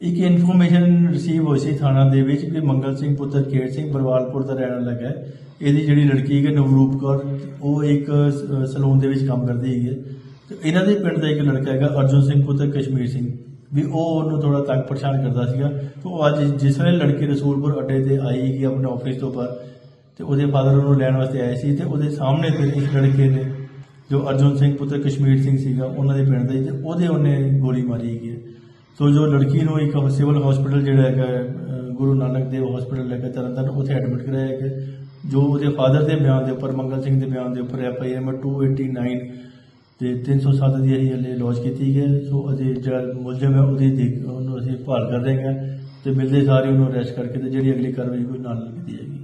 ਇੱਕ information receive ਹੋਈ ਸੀ ਥਾਣਾ ਦੇ ਵਿੱਚ ਕਿ ਮੰਗਲ ਸਿੰਘ ਪੁੱਤਰ ਖੇੜ ਸਿੰਘ ਬਰਵਾਲਪੁਰ ਦਾ ਰਹਿਣ ਵਾਲਾ ਹੈ। ਇਹਦੀ ਜਿਹੜੀ ਲੜਕੀ ਹੈ, ਨਵਰੂਪ ਕੌਰ, ਉਹ ਇੱਕ ਸਲੂਨ ਦੇ ਵਿੱਚ ਕੰਮ ਕਰਦੀ ਹੈਗੀ ਹੈ। ਇਹਨਾਂ ਦੇ ਪਿੰਡ ਦਾ ਇੱਕ ਲੜਕਾ ਹੈਗਾ, ਅਰਜੁਨ ਸਿੰਘ ਪੁੱਤਰ ਕਸ਼ਮੀਰ ਸਿੰਘ। ਵੀ ਉਹ ਉਹਨੂੰ ਥੋੜਾ ਤੰਗ ਪਰੇਸ਼ਾਨ ਕਰਦਾ ਸੀਗਾ। ਤੇ ਉਹ ਅੱਜ ਜਿਸ ਵੇਲੇ ਲੜਕੀ ਰਸੂਲਪੁਰ ਅੱਡੇ ਤੇ ਆਈ ਕਿ ਆਪਣੇ ਆਫਿਸ ਤੋਂ ਪਰ ਤੇ ਉਹਦੇ ਫਾਦਰ ਉਹਨੂੰ ਲੈਣ ਵਾਸਤੇ ਆਏ ਸੀ ਤੇ ਉਹਦੇ ਸਾਹਮਣੇ ਫਿਰ ਇੱਕ ਲੜਕੇ ਨੇ, ਜੋ ਅਰਜੁਨ ਸਿੰਘ ਪੁੱਤਰ ਕਸ਼ਮੀਰ ਸਿੰਘ ਸੀਗਾ, ਉਹਨਾਂ ਦੇ ਪਿੰਡ ਦਾ ਹੀ, ਤੇ ਉਹਦੇ ਉਹਨੇ ਗੋਲੀ ਮਾਰੀ ਹੈਗੀ ਹੈ। ਸੋ ਜੋ ਲੜਕੀ ਨੂੰ ਇੱਕ ਸਿਵਲ ਹਸਪੀਟਲ ਜਿਹੜਾ ਹੈਗਾ ਗੁਰੂ ਨਾਨਕ ਦੇਵ ਹਸਪੀਟਲ ਹੈਗਾ, ਤਰਨਤਾਰਨ, ਉੱਥੇ ਐਡਮਿਟ ਕਰਾਇਆ ਹੈਗਾ ਜੋ ਉਹਦੇ ਫਾਦਰ ਦੇ ਬਿਆਨ ਦੇ ਉੱਪਰ, ਮੰਗਲ ਸਿੰਘ ਦੇ ਬਿਆਨ ਦੇ ਉੱਪਰ ਐਫ ਆਈ ਆਰ ਨੰਬਰ 289 ਤੇ 307 ਦੀ ਅਸੀਂ ਹਲੇ ਲੌਂਚ ਕੀਤੀ ਗਈ ਸੋ ਅਜੇ ਜਿਹੜਾ ਮੁਲਜ਼ਮ ਹੈ ਉਹਦੀ ਦੇਖ ਉਹਨੂੰ ਅਸੀਂ ਭਾਲ ਕਰ ਰਹੇ ਹਾਂ ਤੇ ਮਿਲਦੇ ਸਾਰੇ ਉਹਨੂੰ ਅਰੈਸਟ ਕਰਕੇ ਤੇ ਜਿਹੜੀ ਅਗਲੀ ਕਾਰਵਾਈ ਕੋਈ ਨਾਲ ਕੀਤੀ ਜਾਏਗੀ।